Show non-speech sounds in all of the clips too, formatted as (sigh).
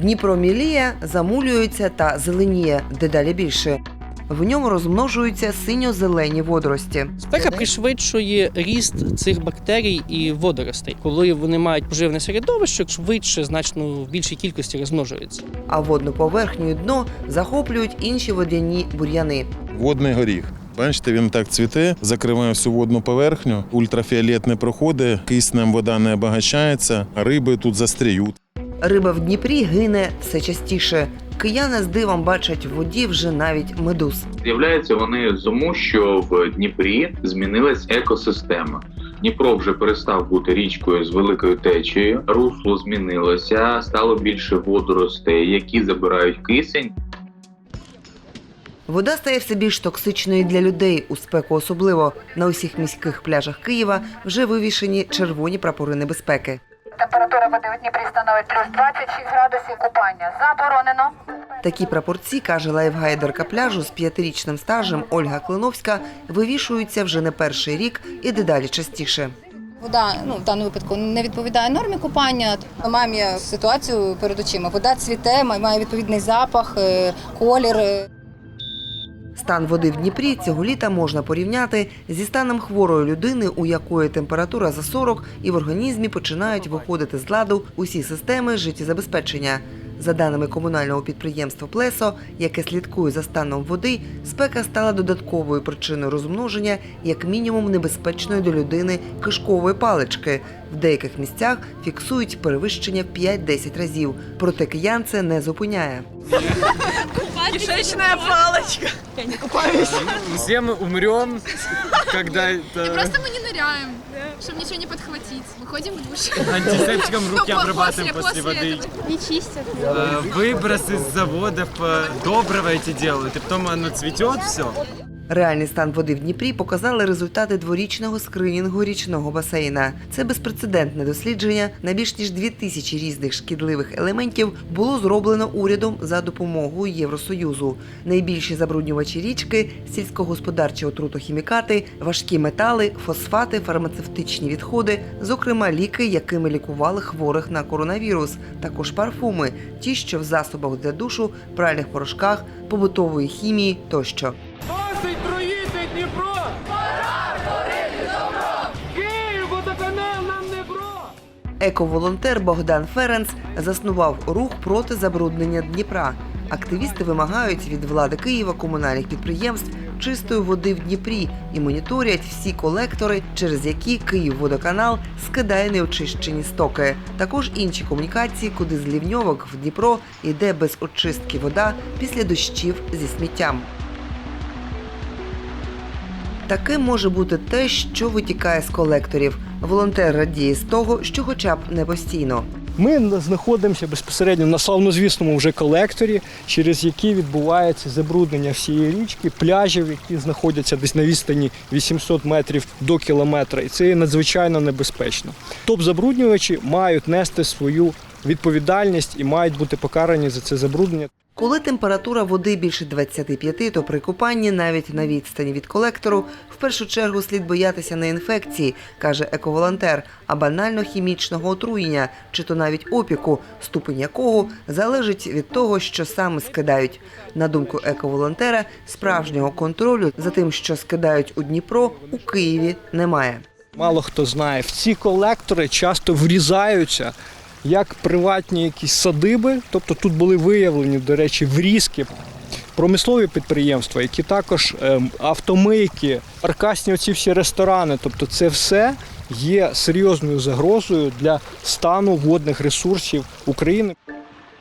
Дніпро міліє, замулюється та зеленіє дедалі більше. В ньому розмножуються синьо-зелені водорості. Спека пришвидшує ріст цих бактерій і водоростей. Коли вони мають поживне середовище, швидше, значно в більшій кількості розмножуються. а водну поверхню і дно захоплюють інші водяні бур'яни. Водний горіх. Бачите, він так цвіте, закриває всю водну поверхню, ультрафіолет не проходить, киснем вода не обагащається, а риби тут застряють. Риба в Дніпрі гине все частіше. Кияни з дивом бачать в воді вже навіть медуз. З'являються вони тому, що в Дніпрі змінилась екосистема. Дніпро вже перестав бути річкою з великою течією, русло змінилося, стало більше водоростей, які забирають кисень. Вода стає все більш токсичною для людей, у спеку особливо. На усіх міських пляжах Києва вже вивішені червоні прапори небезпеки. Температура води у Дніпрі становить плюс 26 градусів. Купання заборонено. Такі прапорці, каже лайфгайдерка пляжу з п'ятирічним стажем Ольга Клиновська, вивішуються вже не перший рік і дедалі частіше. Вода ну в даному випадку не відповідає нормі купання. Ми маємо ситуацію перед очима. Вода цвіте, має- відповідний запах, е, колір. Стан води в Дніпрі цього літа можна порівняти зі станом хворої людини, у якої температура за 40 і в організмі починають виходити з ладу усі системи життєзабезпечення. За даними комунального підприємства Плесо, яке слідкує за станом води, спека стала додатковою причиною розмноження, як мінімум небезпечної для людини кишкової палички. В деяких місцях фіксують перевищення в 5-10 разів. Проте киян це не зупиняє. Кишечная палочка. Все мы умрем, когда это Просто мы не ныряем, чтобы ничего не подхватить. Выходим в душ. антисептиком (laughs) руки Ну, обрабатываем после- после после воды. этого. Не чистят. Э, Выброс из заводов э, доброго эти делают, и потом оно цветет все. Реальний стан води в Дніпрі показали результати дворічного скринінгу річного басейна. Це безпрецедентне дослідження на більш ніж дві тисячі різних шкідливих елементів було зроблено урядом за допомогою Євросоюзу. Найбільші забруднювачі річки сільськогосподарчі отрутохімікати, важкі метали, фосфати, фармацевтичні відходи, зокрема ліки, якими лікували хворих на коронавірус, також парфуми, ті, що в засобах для душу, пральних порошках, побутової хімії тощо. Дніпро! Пора творити добро! Київ, водоканал нам не бро! Ековолонтер Богдан Ференц заснував рух проти забруднення Дніпра. Активісти вимагають від влади Києва комунальних підприємств чистої води в Дніпрі і моніторять всі колектори, через які Київводоканал скидає неочищені стоки. Також інші комунікації, куди з лівньовок в Дніпро йде без очистки вода після дощів зі сміттям. Таким може бути те, що витікає з колекторів. Волонтер радіє з того, що хоча б не постійно. Ми знаходимося безпосередньо на славнозвісному вже колекторі, через який відбувається забруднення всієї річки, пляжів, які знаходяться десь на відстані 800 метрів до кілометра. І це є надзвичайно небезпечно. Топ-забруднювачі мають нести свою відповідальність і мають бути покарані за це забруднення. Коли температура води більше 25, то при купанні навіть на відстані від колектору в першу чергу слід боятися не інфекції, каже ековолонтер, а банально хімічного отруєння чи то навіть опіку, ступень якого залежить від того, що саме скидають. На думку ековолонтера, справжнього контролю за тим, що скидають у Дніпро, у Києві немає. Мало хто знає, в ці колектори часто врізаються як приватні якісь садиби, тобто тут були виявлені, до речі, врізки. Промислові підприємства, які також ем, автомийки, аркасні оці всі ресторани, тобто це все є серйозною загрозою для стану водних ресурсів України.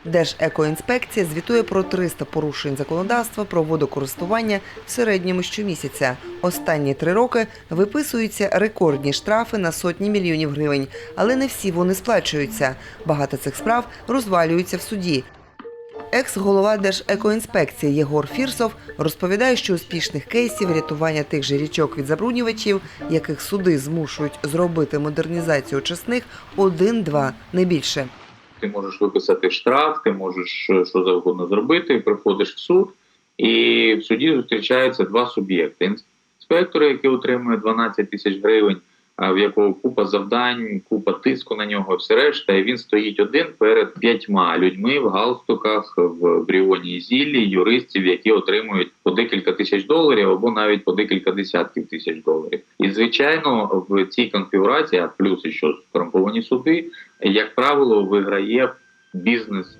Держекоінспекція звітує про 300 порушень законодавства про водокористування в середньому щомісяця. Останні три роки виписуються рекордні штрафи на сотні мільйонів гривень, але не всі вони сплачуються. Багато цих справ розвалюються в суді. Екс-голова Держекоінспекції Єгор Фірсов розповідає, що успішних кейсів рятування тих же річок від забруднювачів, яких суди змушують зробити модернізацію очисних, один-два, не більше. Ти можеш виписати штраф, ти можеш е, що завгодно зробити. Приходиш в суд, і в суді зустрічаються два суб'єкти: інспектори, які отримують 12 тисяч гривень в якого купа завдань, купа тиску на нього, все решта. І він стоїть один перед п'ятьма людьми в галстуках, в бріоні і зіллі, юристів, які отримують по декілька тисяч доларів або навіть по декілька десятків тисяч доларів. І звичайно, в цій конфігурації, а плюс ще корумповані суди, як правило, виграє бізнес.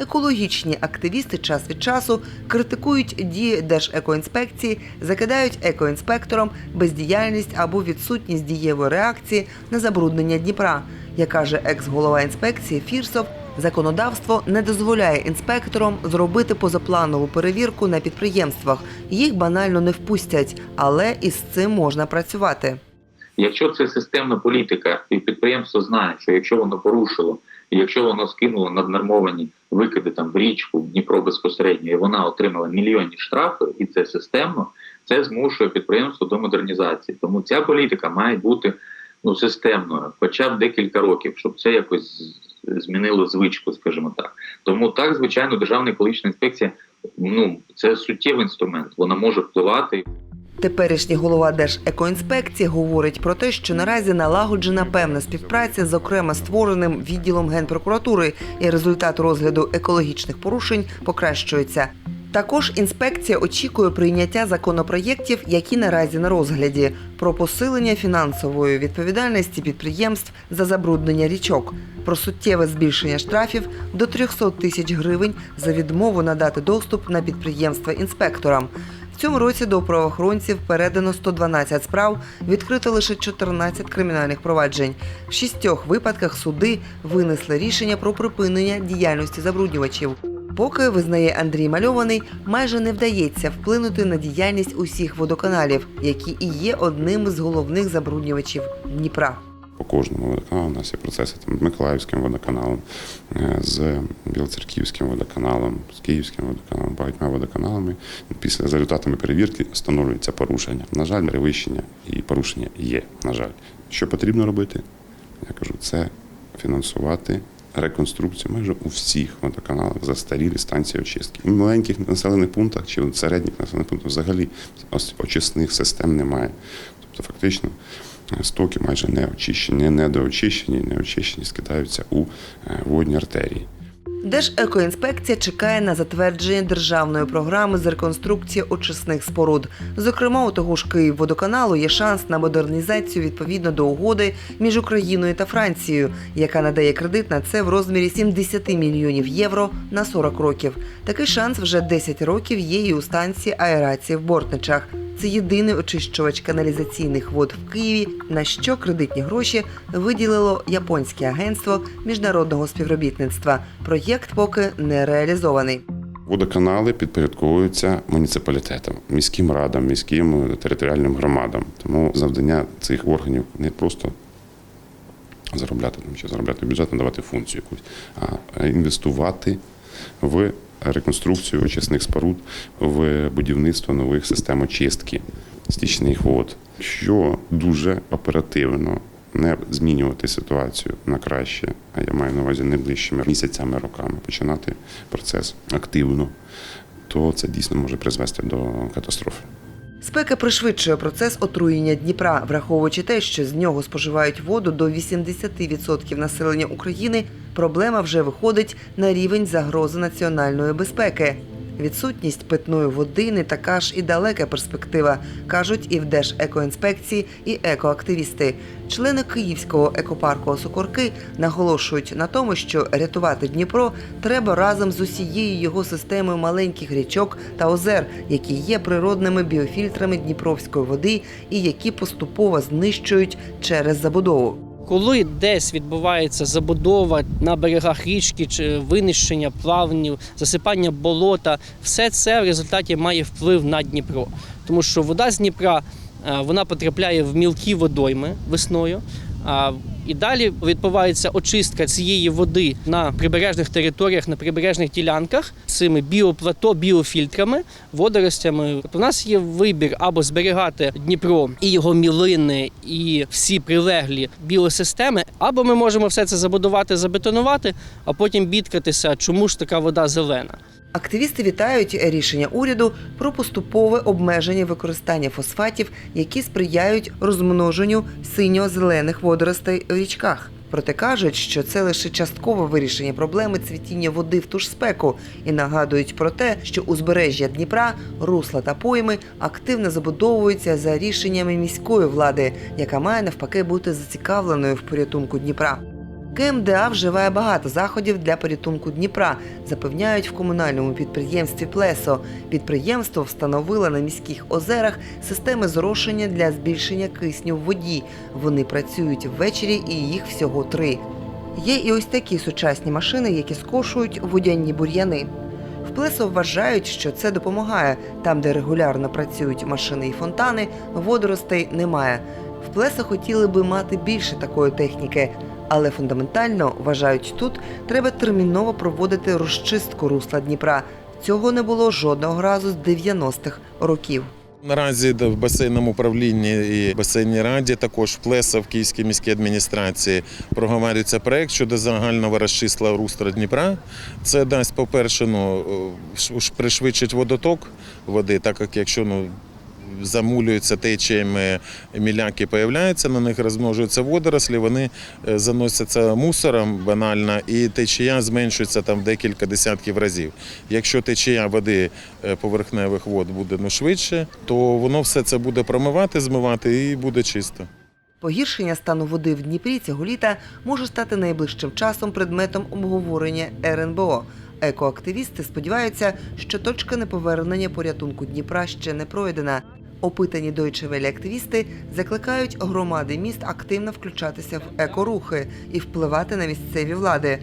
Екологічні активісти час від часу критикують дії Держекоінспекції, закидають екоінспекторам бездіяльність або відсутність дієвої реакції на забруднення Дніпра. Як каже екс-голова інспекції Фірсов, законодавство не дозволяє інспекторам зробити позапланову перевірку на підприємствах. Їх банально не впустять, але із цим можна працювати. Якщо це системна політика, і підприємство знає, що якщо воно порушило, і якщо воно скинуло наднормовані викиди там в річку, в Дніпро безпосередньо, і вона отримала мільйонні штрафи, і це системно, це змушує підприємство до модернізації. Тому ця політика має бути ну системною, хоча б декілька років, щоб це якось змінило звичку, скажімо так. Тому так, звичайно, державна екологічна інспекція ну це суттєвий інструмент, вона може впливати. Теперішній голова Держекоінспекції говорить про те, що наразі налагоджена певна співпраця з окремо створеним відділом генпрокуратури, і результат розгляду екологічних порушень покращується. Також інспекція очікує прийняття законопроєктів, які наразі на розгляді, про посилення фінансової відповідальності підприємств за забруднення річок, про суттєве збільшення штрафів до 300 тисяч гривень за відмову надати доступ на підприємства інспекторам. Цьому році до правоохоронців передано 112 справ, відкрито лише 14 кримінальних проваджень. В шістьох випадках суди винесли рішення про припинення діяльності забруднювачів. Поки визнає Андрій Мальований, майже не вдається вплинути на діяльність усіх водоканалів, які і є одним з головних забруднювачів Дніпра. По кожному водоканалу у нас є процеси там, з Миколаївським водоканалом, е, з Білоцерківським водоканалом, з Київським водоканалом, багатьма водоканалами. Після за результатами перевірки встановлюється порушення. На жаль, перевищення і порушення є. На жаль, що потрібно робити? Я кажу, це фінансувати. Реконструкцію майже у всіх водоканалах застарілі станції очистки. І в маленьких населених пунктах чи в середніх населених пунктах взагалі очисних систем немає. Тобто, фактично, стоки майже не очищені, недоочищені, не очищені, скидаються у е, водні артерії. Держекоінспекція чекає на затвердження державної програми з реконструкції очисних споруд. Зокрема, у того ж Київводоканалу є шанс на модернізацію відповідно до угоди між Україною та Францією, яка надає кредит на це в розмірі 70 мільйонів євро на 40 років. Такий шанс вже 10 років є і у станції аерації в Бортничах. Це єдиний очищувач каналізаційних вод в Києві, на що кредитні гроші виділило японське агентство міжнародного співробітництва. Проєкт поки не реалізований. Водоканали підпорядковуються муніципалітетам, міським радам, міським територіальним громадам. Тому завдання цих органів не просто заробляти там чи заробляти бюджет, надавати функцію якусь, а інвестувати в реконструкцію очисних споруд, в будівництво нових систем очистки стічних вод, що дуже оперативно не змінювати ситуацію на краще, а я маю на увазі найближчими місяцями, роками починати процес активно, то це дійсно може призвести до катастрофи. Спека пришвидшує процес отруєння Дніпра, враховуючи те, що з нього споживають воду до 80% населення України. Проблема вже виходить на рівень загрози національної безпеки. Відсутність питної води не така ж і далека перспектива, кажуть і в Держекоінспекції, і екоактивісти. Члени Київського екопарку Осокорки наголошують на тому, що рятувати Дніпро треба разом з усією його системою маленьких річок та озер, які є природними біофільтрами Дніпровської води і які поступово знищують через забудову. Коли десь відбувається забудова на берегах річки чи винищення плавнів, засипання болота, все це в результаті має вплив на Дніпро, тому що вода з Дніпра е, вона потрапляє в мілкі водойми весною. І далі відбувається очистка цієї води на прибережних територіях, на прибережних ділянках цими біоплато, біофільтрами, водоростями. Тобто у нас є вибір або зберігати Дніпро і його мілини, і всі прилеглі біосистеми, або ми можемо все це забудувати, забетонувати, а потім бідкатися, чому ж така вода зелена. Активісти вітають рішення уряду про поступове обмеження використання фосфатів, які сприяють розмноженню синьо-зелених водоростей у річках. Проте кажуть, що це лише часткове вирішення проблеми цвітіння води в ту ж спеку і нагадують про те, що узбережжя Дніпра, русла та пойми активно забудовуються за рішеннями міської влади, яка має навпаки бути зацікавленою в порятунку Дніпра. КМДА вживає багато заходів для порятунку Дніпра, запевняють в комунальному підприємстві Плесо. Підприємство встановило на міських озерах системи зрошення для збільшення кисню в воді. Вони працюють ввечері і їх всього три. Є і ось такі сучасні машини, які скошують водяні бур'яни. В Плесо вважають, що це допомагає. Там, де регулярно працюють машини і фонтани, водоростей немає. В Плесо хотіли би мати більше такої техніки, але фундаментально вважають тут, треба терміново проводити розчистку русла Дніпра. Цього не було жодного разу з 90-х років. Наразі в басейному управлінні і басейній раді, також Плеса в Київській міській адміністрації проговорюється проект щодо загального розчисла русла Дніпра. Це дасть, по-перше, ну, ш- пришвидшить водоток води, так як якщо ну, замулюються течіями міляки, появляються, на них розмножуються водорослі, вони е, заносяться мусором банально, і течія зменшується там декілька десятків разів. Якщо течія води е, поверхневих вод буде ну, швидше, то воно все це буде промивати, змивати і буде чисто. Погіршення стану води в Дніпрі цього літа може стати найближчим часом предметом обговорення РНБО. Екоактивісти сподіваються, що точка неповернення порятунку Дніпра ще не пройдена. Опитані Welle активісти закликають громади міст активно включатися в екорухи і впливати на місцеві влади.